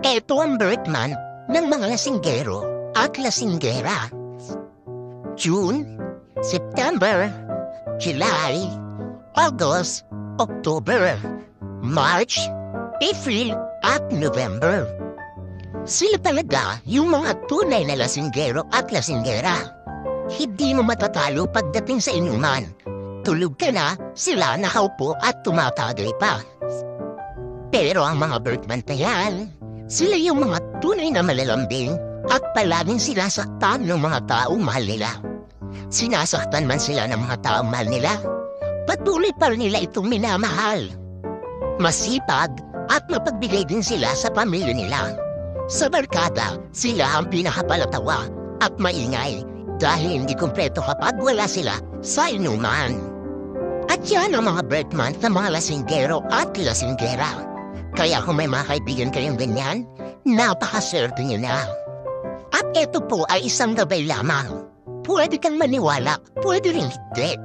Ito ang birthman ng mga lasinggero at lasinggera. June, September, July, August, October, March, April, at November. Sila talaga yung mga tunay na lasinggero at lasinggera. Hindi mo matatalo pagdating sa inuman. Tulog ka na, sila nakaupo at tumatagay pa. Pero ang mga Bertman na yan, sila yung mga tunay na malalambing at palaging sinasaktan ng mga taong mahal nila. Sinasaktan man sila ng mga taong mahal nila, patuloy pa rin nila itong minamahal. Masipag at mapagbigay din sila sa pamilya nila. Sa barkada, sila ang pinakapalatawa at maingay dahil hindi kumpleto kapag wala sila sa inuman. At yan ang mga Bertman na mga lasinggero at lasinggera. Kaya kung may mga kaibigan kayong ganyan, napakaswerte nyo na. At ito po ay isang gabay lamang. Pwede kang maniwala, pwede rin hindi.